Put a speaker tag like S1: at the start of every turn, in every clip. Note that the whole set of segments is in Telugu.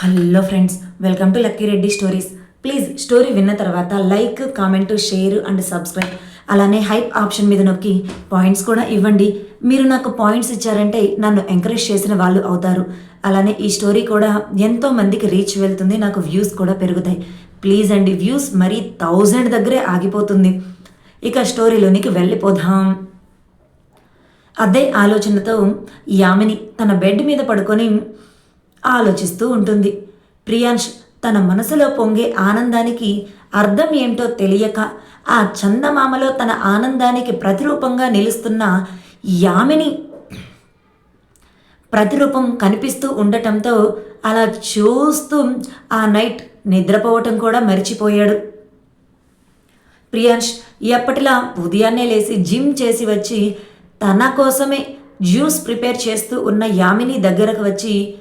S1: Hello friends welcome to Lucky Reddy stories. Please story విన్న తర్వాత like comment share and subscribe. అలానే హైప్ ఆప్షన్ మీద నొక్కి పాయింట్స్ కూడా ఇవ్వండి. మీరు నాకు పాయింట్స్ ఇచ్చారంటే నన్ను ఎంకరేజ్ చేసిన వాళ్ళు అవుతారు. అలానే ఈ స్టోరీ కూడా ఎంతో మందికి రీచ్ వెళ్తుంది నాకు వ్యూస్ కూడా పెరుగుతాయి. ప్లీజ్ అండి వ్యూస్ మరీ థౌజండ్ దగ్గరే ఆగిపోతుంది. ఇక స్టోరీలోనికి వెళ్ళిపోదాం. అదే ఆలోచనతో యామిని తన బెడ్ మీద పడుకొని ఆలోచిస్తూ ఉంటుంది. ప్రియాంష్ తన మనసులో పొంగే ఆనందానికి అర్థం ఏంటో తెలియక ఆ చందమామలో తన ఆనందానికి ప్రతిరూపంగా నిలుస్తున్న యామిని ప్రతిరూపం కనిపిస్తూ ఉండటంతో అలా చూస్తూ ఆ నైట్ నిద్రపోవటం కూడా మర్చిపోయాడు. ప్రియాంష్ ఎప్పటిలా ఉదయాన్నే లేచి జిమ్ చేసి వచ్చి తన కోసమే జ్యూస్ ప్రిపేర్ చేస్తూ ఉన్న యామిని దగ్గరకు వచ్చి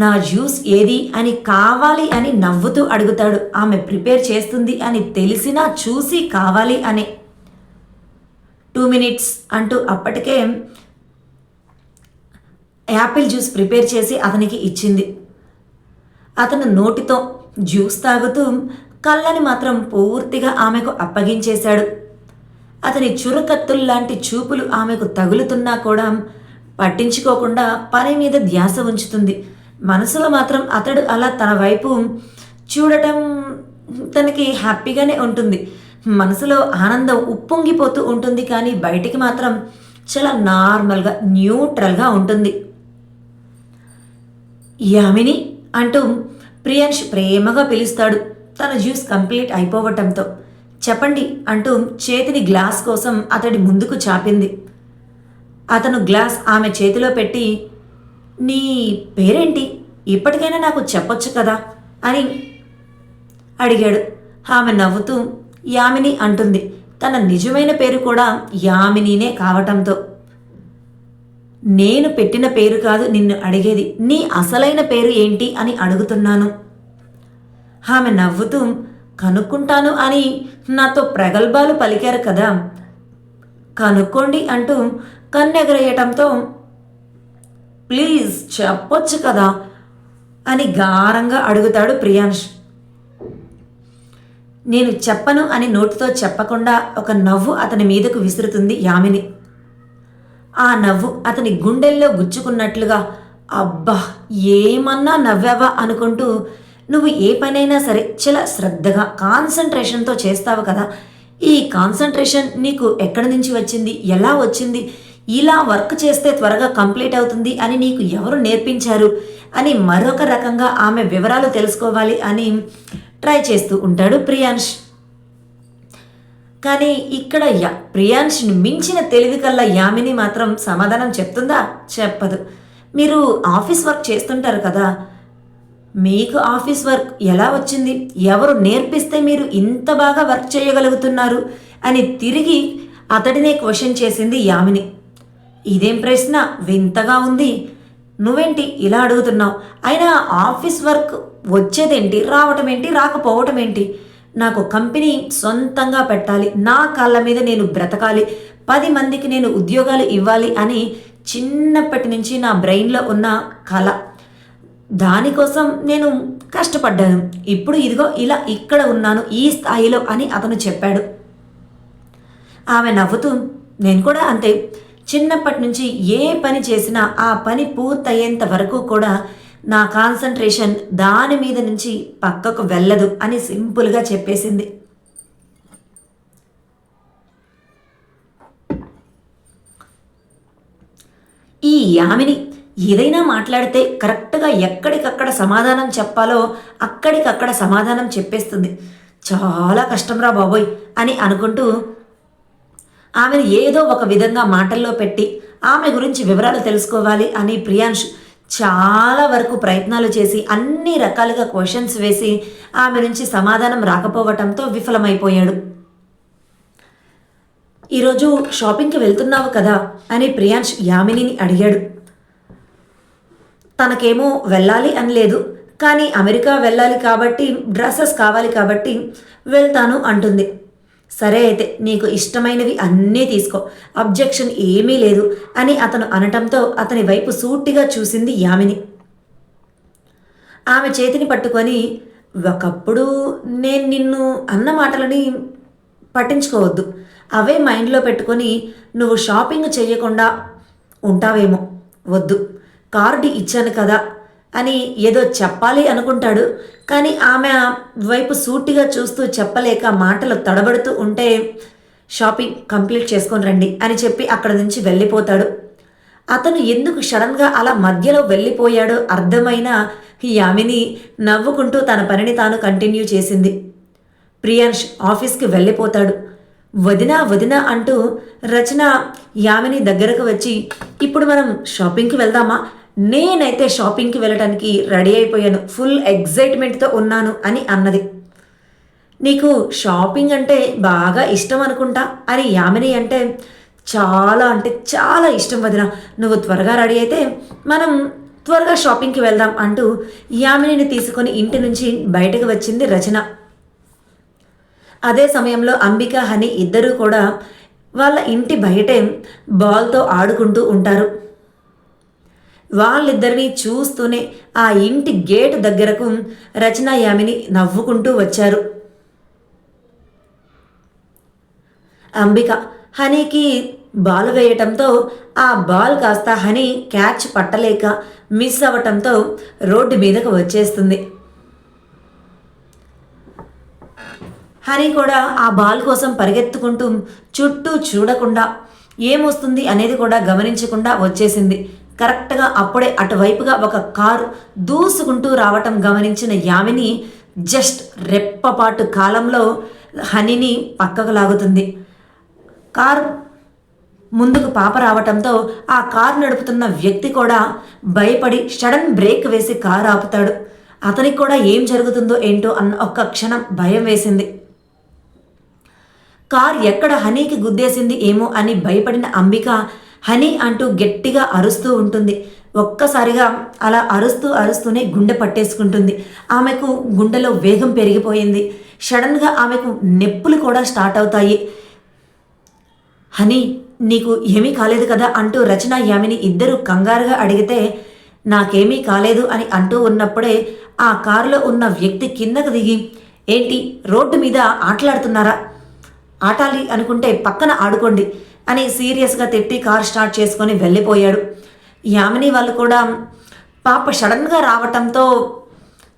S1: నా జ్యూస్ ఏది అని కావాలి అని నవ్వుతూ అడుగుతాడు. ఆమె ప్రిపేర్ చేస్తుంది అని తెలిసినా చూసి కావాలి అని. టూ మినిట్స్ అంటూ అప్పటికే యాపిల్ జ్యూస్ ప్రిపేర్ చేసి అతనికి ఇచ్చింది. అతను నోటితో జ్యూస్ తాగుతూ కళ్ళని మాత్రం పూర్తిగా ఆమెకు అప్పగించేశాడు. అతని చురకత్తుల్లాంటి చూపులు ఆమెకు తగులుతున్నా కూడా పట్టించుకోకుండా పని మీద ధ్యాస ఉంచుతుంది. మనసులో మాత్రం అతడు అలా తన వైపు చూడటం తనకి హ్యాపీగానే ఉంటుంది. మనసులో ఆనందం ఉప్పొంగిపోతూ ఉంటుంది కానీ బయటికి మాత్రం చాలా నార్మల్గా న్యూట్రల్గా ఉంటుంది. యామిని అంటూ ప్రియాంష్ ప్రేమగా పిలుస్తాడు. తన జ్యూస్ కంప్లీట్ అయిపోవటంతో. చెప్పండి అంటూ చేతిని గ్లాస్ కోసం అతడి ముందుకు చాపింది. అతను గ్లాస్ ఆమె చేతిలో పెట్టి నీ పేరేంటి? ఇప్పటికైనా నాకు చెప్పొచ్చు కదా? అని అడిగాడు. ఆమె నవ్వుతూ యామిని అంటుంది. తన నిజమైన పేరు కూడా యామినినే కావటంతో. నేను పెట్టిన పేరు కాదు నిన్ను అడిగేది. నీ అసలైన పేరు ఏంటి అని అడుగుతున్నాను. ఆమె నవ్వుతూ కనుక్కుంటాను అని నాతో ప్రగల్భాలు పలికారు కదా? కనుక్కోండి అంటూ కన్నెగరేయటంతో ప్లీజ్ చెప్పొచ్చు కదా అని గారంగా అడుగుతాడు ప్రియాంష్ నేను చెప్పను అని నోటితో చెప్పకుండా ఒక నవ్వు అతని మీదకు విసురుతుంది యామిని. ఆ నవ్వు అతని గుండెల్లో గుచ్చుకున్నట్లుగా అబ్బా ఏమన్నా నవ్వావా అనుకుంటూ నువ్వు ఏ పనైనా సరే చాలా శ్రద్ధగా కాన్సన్ట్రేషన్తో చేస్తావు కదా. ఈ కాన్సన్ట్రేషన్ నీకు ఎక్కడి నుంచి వచ్చింది? ఎలా వచ్చింది? ఇలా వర్క్ చేస్తే త్వరగా కంప్లీట్ అవుతుంది అని నీకు ఎవరు నేర్పించారు? అని మరొక రకంగా ఆమె వివరాలు తెలుసుకోవాలి అని ట్రై చేస్తూ ఉంటాడు ప్రియాంష్. కానీ ఇక్కడ యా ప్రియాంష్ని మించిన తెలివి కల్లా యామిని మాత్రం సమాధానం చెప్తుందా? చెప్పదు. మీరు ఆఫీస్ వర్క్ చేస్తుంటారు కదా. మీకు ఆఫీస్ వర్క్ ఎలా వచ్చింది? ఎవరు నేర్పిస్తే మీరు ఇంత బాగా వర్క్ చేయగలుగుతున్నారు? అని తిరిగి అతడినే క్వశ్చన్ చేసింది యామిని. ఇదేం ప్రశ్న? వింతగా ఉంది. నువ్వేంటి ఇలా అడుగుతున్నావు? అయినా ఆఫీస్ వర్క్ వచ్చేదేంటి? రావటం ఏంటి రాకపోవటం ఏంటి నాకు కంపెనీ సొంతంగా పెట్టాలి. నా కాళ్ళ మీద నేను బ్రతకాలి. పది మందికి నేను ఉద్యోగాలు ఇవ్వాలి అని చిన్నప్పటి నుంచి నా బ్రెయిన్లో ఉన్న కళ దానికోసం నేను కష్టపడ్డాను. ఇప్పుడు ఇదిగో ఇలా ఇక్కడ ఉన్నాను ఈ స్థాయిలో అని అతను చెప్పాడు. ఆమె నవ్వుతూ నేను కూడా అంతే. చిన్నప్పటి నుంచి ఏ పని చేసినా ఆ పని పూర్తయ్యేంత వరకు కూడా నా కాన్సన్ట్రేషన్ దాని మీద నుంచి పక్కకు వెళ్ళదు అని సింపుల్గా చెప్పేసింది. ఈ యామిని ఏదైనా మాట్లాడితే కరెక్ట్గా ఎక్కడికక్కడ సమాధానం చెప్పాలో అక్కడికక్కడ సమాధానం చెప్పేస్తుంది. చాలా కష్టంరా బాబోయ్ అని అనుకుంటూ ఆమెను ఏదో ఒక విధంగా మాటల్లో పెట్టి ఆమె గురించి వివరాలు తెలుసుకోవాలి అని ప్రియాంష్ చాలా వరకు ప్రయత్నాలు చేసి అన్ని రకాలుగా క్వశ్చన్స్ వేసి ఆమె నుంచి సమాధానం రాకపోవటంతో విఫలమైపోయాడు. ఈరోజు షాపింగ్కి వెళ్తున్నావు కదా అని ప్రియాంష్ యామినిని అడిగాడు. తనకేమో వెళ్ళాలి అని లేదు కానీ అమెరికా వెళ్ళాలి కాబట్టి డ్రెస్సెస్ కావాలి కాబట్టి వెళ్తాను అంటుంది. సరే అయితే నీకు ఇష్టమైనవి అన్నీ తీసుకో. అబ్జెక్షన్ ఏమీ లేదు అని అతను అనటంతో అతని వైపు సూటిగా చూసింది యామిని. ఆమె చేతిని పట్టుకొని ఒకప్పుడు నేను నిన్ను అన్న మాటలని పట్టించుకోవద్దు. అవే మైండ్లో పెట్టుకొని నువ్వు షాపింగ్ చేయకుండా ఉంటావేమో. వద్దు. కార్డు ఇచ్చాను కదా అని ఏదో చెప్పాలి అనుకుంటాడు. కానీ ఆమె వైపు సూటిగా చూస్తూ చెప్పలేక మాటలు తడబడుతూ ఉంటే షాపింగ్ కంప్లీట్ చేసుకొని రండి అని చెప్పి అక్కడ నుంచి వెళ్ళిపోతాడు. అతను ఎందుకు సడన్గా అలా మధ్యలో వెళ్ళిపోయాడో అర్థమైన యామిని నవ్వుకుంటూ తన పనిని తాను కంటిన్యూ చేసింది. ప్రియాంష్ ఆఫీస్కి వెళ్ళిపోతాడు. వదినా వదినా అంటూ రచన యామిని దగ్గరకు వచ్చి ఇప్పుడు మనం షాపింగ్కి వెళ్దామా? నేనైతే షాపింగ్కి వెళ్ళడానికి రెడీ అయిపోయాను. ఫుల్ ఎగ్జైట్మెంట్తో ఉన్నాను అని అన్నది. నీకు షాపింగ్ అంటే బాగా ఇష్టం అనుకుంటా? అని యామిని అంటే చాలా అంటే చాలా ఇష్టం వదిన. నువ్వు త్వరగా రెడీ అయితే మనం త్వరగా షాపింగ్కి వెళ్దాం అంటూ యామినిని తీసుకొని ఇంటి నుంచి బయటకు వచ్చింది రచన. అదే సమయంలో అంబిక హని ఇద్దరూ కూడా వాళ్ళ ఇంటి బయటే బాల్తో ఆడుకుంటూ ఉంటారు. వాళ్ళిద్దరినీ చూస్తూనే ఆ ఇంటి గేట్ దగ్గరకు రచన యామిని నవ్వుకుంటూ వచ్చారు. అంబిక హనీకి బాల్ వేయటంతో ఆ బాల్ కాస్త హనీ క్యాచ్ పట్టలేక మిస్ అవ్వటంతో రోడ్డు మీదకు వచ్చేస్తుంది. హనీ కూడా ఆ బాల్ కోసం పరిగెత్తుకుంటూ చుట్టూ చూడకుండా ఏమొస్తుంది అనేది కూడా గమనించకుండా వచ్చేసింది. కరెక్ట్గా అప్పుడే అటువైపుగా ఒక కారు దూసుకుంటూ రావటం గమనించిన యామిని జస్ట్ రెప్పపాటు కాలంలో హనీని పక్కకు లాగుతుంది. కారు ముందుకు పాప రావటంతో ఆ కార్ నడుపుతున్న వ్యక్తి కూడా భయపడి సడన్ బ్రేక్ వేసి కారు ఆపుతాడు. అతనికి కూడా ఏం జరుగుతుందో ఏంటో అన్న ఒక్క క్షణం భయం వేసింది. కార్ ఎక్కడ హనీకి గుద్దేసింది ఏమో అని భయపడిన అంబిక హనీ అంటూ గట్టిగా అరుస్తూ ఉంటుంది. ఒక్కసారిగా అలా అరుస్తూ అరుస్తూనే గుండె పట్టేసుకుంటుంది. ఆమెకు గుండెలో వేగం పెరిగిపోయింది. సడన్గా ఆమెకు నొప్పులు కూడా స్టార్ట్ అవుతాయి. హనీ నీకు ఏమీ కాలేదు కదా అంటూ రచన యామిని ఇద్దరు కంగారుగా అడిగితే నాకేమీ కాలేదు అని అంటూ ఉన్నప్పుడే ఆ కారులో ఉన్న వ్యక్తి కిందకు దిగి ఏంటి రోడ్డు మీద ఆటలాడుతున్నారా? ఆటాలి అనుకుంటే పక్కన ఆడుకోండి. అని సీరియస్గా తిట్టి కార్ స్టార్ట్ చేసుకొని వెళ్ళిపోయాడు. యామిని వాళ్ళు కూడా పాప సడన్గా రావటంతో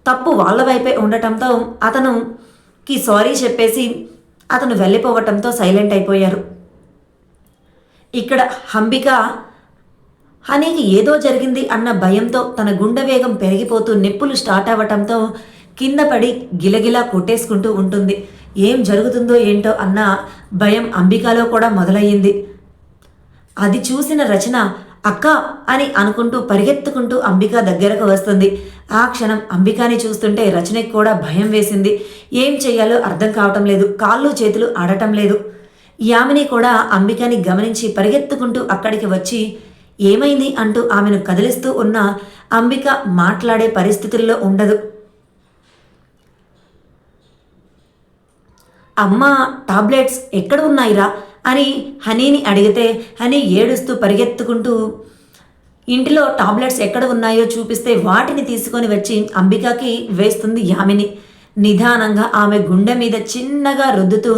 S1: తప్పు వాళ్ళ వైపే ఉండటంతో అతనుకి సారీ చెప్పేసి అతను వెళ్ళిపోవటంతో సైలెంట్ అయిపోయారు. ఇక్కడ హంబిక హనీకి ఏదో జరిగింది అన్న భయంతో తన గుండె వేగం పెరిగిపోతూ నిప్పులు స్టార్ట్ అవ్వటంతో కింద పడి గిలగిలా కొట్టేసుకుంటూ ఉంటుంది. ఏం జరుగుతుందో ఏంటో అన్న భయం అంబికాలో కూడా మొదలయ్యింది. అది చూసిన రచన అక్క అని అనుకుంటూ పరిగెత్తుకుంటూ అంబిక దగ్గరకు వస్తుంది. ఆ క్షణం అంబికాని చూస్తుంటే రచనకి కూడా భయం వేసింది. ఏం చెయ్యాలో అర్థం కావటం లేదు. కాళ్ళు చేతులు ఆడటం లేదు. యామిని కూడా అంబికని గమనించి పరిగెత్తుకుంటూ అక్కడికి వచ్చి ఏమైంది? అంటూ ఆమెను కదిలిస్తూ ఉన్న అంబిక మాట్లాడే పరిస్థితుల్లో ఉండదు. అమ్మ టాబ్లెట్స్ ఎక్కడ ఉన్నాయిరా? అని హనీని అడిగితే హనీ ఏడుస్తూ పరిగెత్తుకుంటూ ఇంటిలో టాబ్లెట్స్ ఎక్కడ ఉన్నాయో చూపిస్తే వాటిని తీసుకొని వచ్చి అంబికకి వేస్తుంది యామిని. నిదానంగా ఆమె గుండె మీద చిన్నగా రుద్దుతూ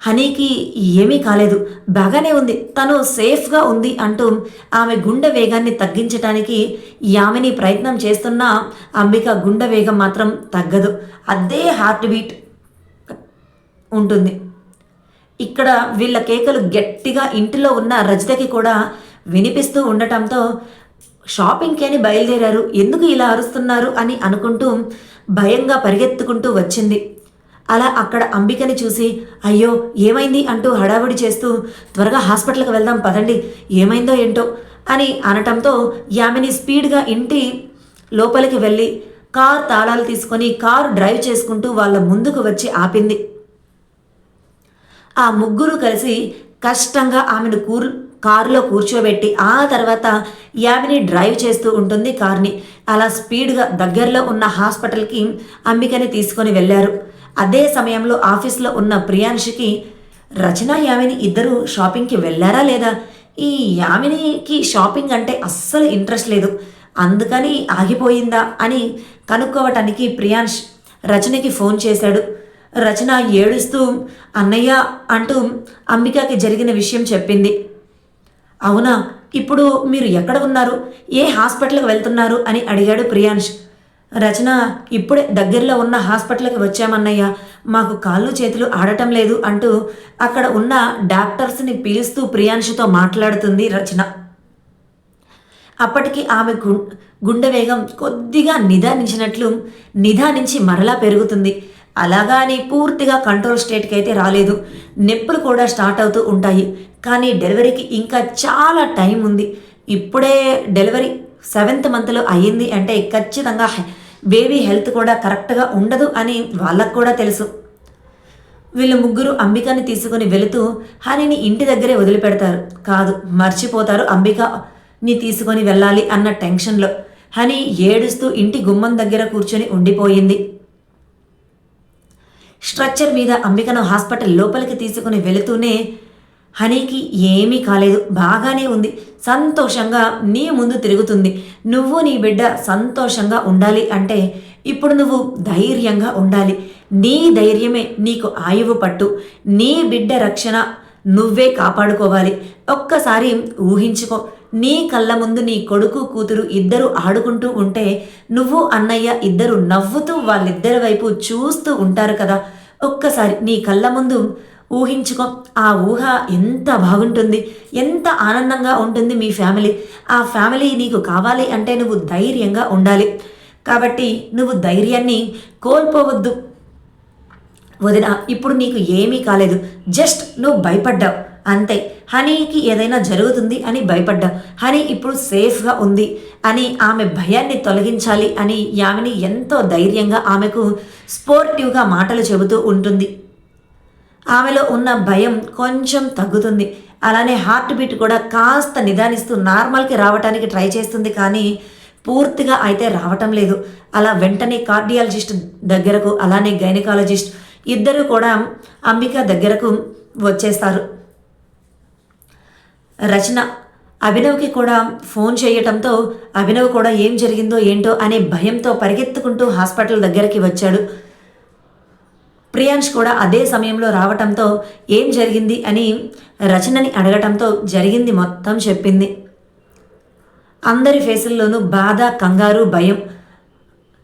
S1: హనీకి ఏమీ కాలేదు. బాగానే ఉంది. తను సేఫ్గా ఉంది అంటూ ఆమె గుండె వేగాన్ని తగ్గించడానికి యామిని ప్రయత్నం చేస్తున్నా అంబిక గుండె వేగం మాత్రం తగ్గదు. అదే హార్ట్ బీట్. ఉంటుంది. ఇక్కడ వీళ్ళ కేకలు గట్టిగా ఇంటిలో ఉన్న రజితకి కూడా వినిపిస్తూ ఉండటంతో షాపింగ్కి అని బయలుదేరారు. ఎందుకు ఇలా అరుస్తున్నారు అని అనుకుంటూ భయంగా పరిగెత్తుకుంటూ వచ్చింది. అలా అక్కడ అంబికని చూసి అయ్యో ఏమైంది? అంటూ హడావుడి చేస్తూ త్వరగా హాస్పిటల్కి వెళ్దాం పదండి. ఏమైందో ఏంటో? అని అనటంతో యామిని స్పీడ్గా ఇంటి లోపలికి వెళ్ళి కార్ తాళాలు తీసుకొని కారు డ్రైవ్ చేసుకుంటూ వాళ్ళ ముందుకు వచ్చి ఆపింది. ఆ ముగ్గురు కలిసి కష్టంగా ఆమెను కూర్ కారులో కూర్చోబెట్టి ఆ తర్వాత యామిని డ్రైవ్ చేస్తూ ఉంటుంది కార్ని. అలా స్పీడ్గా దగ్గరలో ఉన్న హాస్పిటల్కి అంబికని తీసుకొని వెళ్ళారు. అదే సమయంలో ఆఫీస్లో ఉన్న ప్రియాంశికి రచన యామిని ఇద్దరు షాపింగ్కి వెళ్ళారా లేదా? ఈ యామినికి షాపింగ్ అంటే అస్సలు ఇంట్రెస్ట్ లేదు. అందుకని ఆగిపోయిందా అని కనుక్కోవటానికి ప్రియాంష్ రచనకి ఫోన్ చేశాడు. రచన ఏడుస్తూ అన్నయ్య అంటూ అంబికకి జరిగిన విషయం చెప్పింది. అవునా? ఇప్పుడు మీరు ఎక్కడ ఉన్నారు? ఏ హాస్పిటల్కి వెళ్తున్నారు? అని అడిగాడు ప్రియాంష్ రచన ఇప్పుడే దగ్గరలో ఉన్న హాస్పిటల్కి వచ్చామన్నయ్య. మాకు కాళ్ళు చేతులు ఆడటం లేదు అంటూ అక్కడ ఉన్న డాక్టర్స్ని పిలుస్తూ ప్రియాంష్తో మాట్లాడుతుంది రచన. అప్పటికి ఆమె గు గుండె వేగం కొద్దిగా నిదానించినట్లు నిదానించి మరలా పెరుగుతుంది. అలాగా అని పూర్తిగా కంట్రోల్ స్టేట్కి అయితే రాలేదు. నొప్పులు కూడా స్టార్ట్ అవుతూ ఉంటాయి. కానీ డెలివరీకి ఇంకా చాలా టైం ఉంది. ఇప్పుడే డెలివరీ సెవెంత్ మంత్లో అయ్యింది అంటే ఖచ్చితంగా బేబీ హెల్త్ కూడా కరెక్ట్గా ఉండదు అని వాళ్ళకు కూడా తెలుసు. వీళ్ళు ముగ్గురు అంబికని తీసుకుని వెళుతూ హనీని ఇంటి దగ్గరే వదిలిపెడతారు. కాదు మర్చిపోతారు అంబికని తీసుకొని వెళ్ళాలి అన్న టెన్షన్లో హనీ ఏడుస్తూ ఇంటి గుమ్మం దగ్గర కూర్చొని ఉండిపోయింది. స్ట్రక్చర్ మీద అంబికను హాస్పిటల్ లోపలికి తీసుకుని వెళుతూనే హనీకి ఏమీ కాలేదు బాగానే ఉంది సంతోషంగా నీ ముందు తిరుగుతుంది నువ్వు నీ బిడ్డ సంతోషంగా ఉండాలి అంటే ఇప్పుడు నువ్వు ధైర్యంగా ఉండాలి. నీ ధైర్యమే నీకు ఆయువు పట్టు నీ బిడ్డ రక్షణ నువ్వే కాపాడుకోవాలి. ఒక్కసారి ఊహించుకో నీ కళ్ళ ముందు నీ కొడుకు కూతురు ఇద్దరు ఆడుకుంటూ ఉంటే నువ్వు అన్నయ్య ఇద్దరు నవ్వుతూ వాళ్ళిద్దరి వైపు చూస్తూ ఉంటారు కదా. ఒక్కసారి నీ కళ్ళ ముందు ఊహించుకో. ఆ ఊహ ఎంత బాగుంటుంది ఎంత ఆనందంగా ఉంటుంది మీ ఫ్యామిలీ. ఆ ఫ్యామిలీ నీకు కావాలి అంటే నువ్వు ధైర్యంగా ఉండాలి. కాబట్టి నువ్వు ధైర్యాన్ని కోల్పోవద్దు. వదిన ఇప్పుడు నీకు ఏమీ కాలేదు. జస్ట్ నువ్వు భయపడ్డావు. అంతే. హనీకి ఏదైనా జరుగుతుంది అని భయపడ్డా. హనీ ఇప్పుడు సేఫ్గా ఉంది అని ఆమె భయాన్ని తొలగించాలి అని యామిని ఎంతో ధైర్యంగా ఆమెకు స్పోర్టివ్గా మాటలు చెబుతూ ఉంటుంది. ఆమెలో ఉన్న భయం కొంచెం తగ్గుతుంది. అలానే హార్ట్ బీట్ కూడా కాస్త నిదానిస్తూ నార్మల్కి రావటానికి ట్రై చేస్తుంది కానీ పూర్తిగా అయితే రావటం లేదు. అలా వెంటనే కార్డియాలజిస్ట్ దగ్గరకు అలానే గైనకాలజిస్ట్ ఇద్దరు కూడా అంబిక దగ్గరకు వచ్చేస్తారు. రచన. అభినవ్కి కూడా ఫోన్ చేయటంతో అభినవ్ కూడా ఏం జరిగిందో ఏంటో అనే భయంతో పరిగెత్తుకుంటూ హాస్పిటల్ దగ్గరికి వచ్చాడు. ప్రియాంష్ కూడా అదే సమయంలో రావటంతో ఏం జరిగింది అని రచనని అడగటంతో జరిగింది మొత్తం చెప్పింది. అందరి ఫేసుల్లోనూ బాధ కంగారు భయం.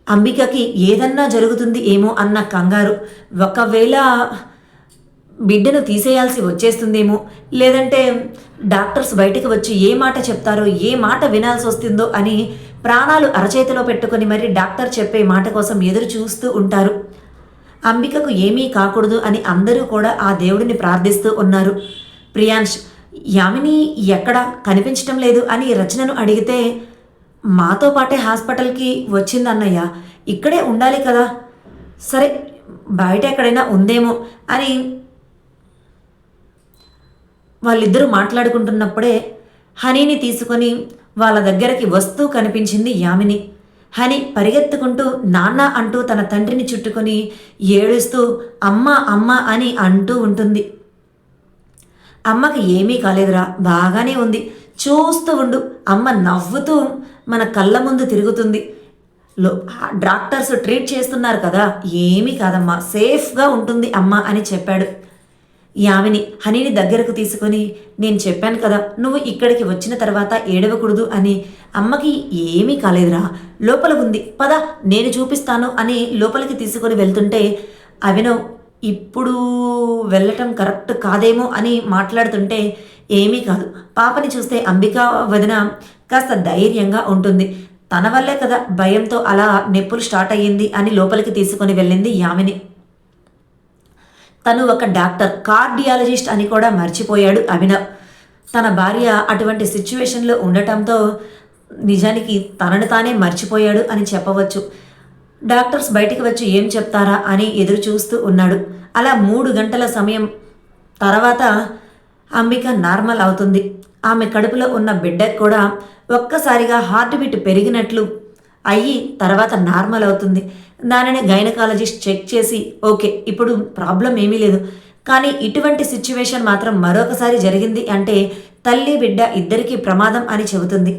S1: అంబికకి ఏదన్నా జరుగుతుంది ఏమో అన్న కంగారు. ఒకవేళ బిడ్డను తీసేయాల్సి వచ్చేస్తుందేమో లేదంటే డాక్టర్స్ బయటకు వచ్చి ఏ మాట చెప్తారో ఏ మాట వినాల్సి వస్తుందో అని ప్రాణాలు అరచేతిలో పెట్టుకొని మరి డాక్టర్ చెప్పే మాట కోసం ఎదురు చూస్తూ ఉంటారు. అంబికకు ఏమీ కాకూడదు అని అందరూ కూడా ఆ దేవుడిని ప్రార్థిస్తూ ఉన్నారు. ప్రియాంష్ యామిని ఎక్కడ? కనిపించటం లేదు అని రచనను అడిగితే మాతో పాటే హాస్పిటల్కి వచ్చిందన్నయ్య ఇక్కడే ఉండాలి కదా? సరే బయట ఎక్కడైనా ఉందేమో అని వాళ్ళిద్దరూ మాట్లాడుకుంటున్నప్పుడే హనీని తీసుకొని వాళ్ళ దగ్గరికి వస్తూ కనిపించింది యామిని. హని పరిగెత్తుకుంటూ నాన్న అంటూ తన తండ్రిని చుట్టుకొని ఏడుస్తూ అమ్మ అమ్మ అని అంటూ ఉంటుంది. అమ్మకి ఏమీ కాలేదురా బాగానే ఉంది. చూస్తూ ఉండు అమ్మ నవ్వుతూ మన కళ్ళ ముందు తిరుగుతుంది. లో డాక్టర్స్ ట్రీట్ చేస్తున్నారు కదా ఏమీ కాదమ్మా సేఫ్గా ఉంటుంది అమ్మ అని చెప్పాడు. యామిని హనీని దగ్గరకు తీసుకొని నేను చెప్పాను కదా నువ్వు ఇక్కడికి వచ్చిన తర్వాత ఏడవకూడదు అని. అమ్మకి ఏమీ కాలేదురా లోపల ఉంది పద నేను చూపిస్తాను అని లోపలికి తీసుకొని వెళ్తుంటే అవినవ్ ఇప్పుడు వెళ్ళటం కరెక్ట్ కాదేమో అని మాట్లాడుతుంటే ఏమీ కాదు పాపని చూస్తే అంబికా వదిన కాస్త ధైర్యంగా ఉంటుంది. తన వల్లే కదా భయంతో అలా నెప్పులు స్టార్ట్ అయ్యింది అని లోపలికి తీసుకొని వెళ్ళింది యామిని తను ఒక డాక్టర్ కార్డియాలజిస్ట్ అని కూడా మర్చిపోయాడు అభినవ్. తన భార్య అటువంటి సిచ్యువేషన్లో ఉండటంతో నిజానికి తనను తానే మర్చిపోయాడు అని చెప్పవచ్చు. డాక్టర్స్ బయటికి వచ్చి ఏం చెప్తారా అని ఎదురు చూస్తూ ఉన్నాడు. అలా మూడు గంటల సమయం తర్వాత అంబిక నార్మల్ అవుతుంది. ఆమె కడుపులో ఉన్న బిడ్డకు కూడా ఒక్కసారిగా హార్ట్ బీట్ పెరిగినట్లు అయ్యి తర్వాత నార్మల్ అవుతుంది. దానిని గైనకాలజిస్ట్ చెక్ చేసి ఓకే ఇప్పుడు ప్రాబ్లం ఏమీ లేదు. కానీ ఇటువంటి సిచ్యువేషన్ మాత్రం మరొకసారి జరిగింది అంటే తల్లి బిడ్డ ఇద్దరికీ ప్రమాదం అని చెబుతుంది.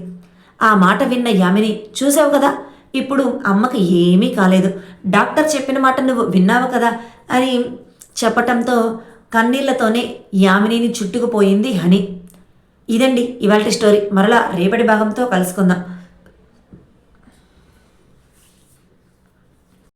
S1: ఆ మాట విన్న యామిని చూసావు కదా ఇప్పుడు అమ్మకి ఏమీ కాలేదు. డాక్టర్ చెప్పిన మాట నువ్వు విన్నావు కదా అని చెప్పటంతో కన్నీళ్ళతోనే యామినిని చుట్టుకుపోయింది హని. ఇదండి ఇవాళ స్టోరీ. మరలా రేపటి భాగంతో కలుసుకుందాం.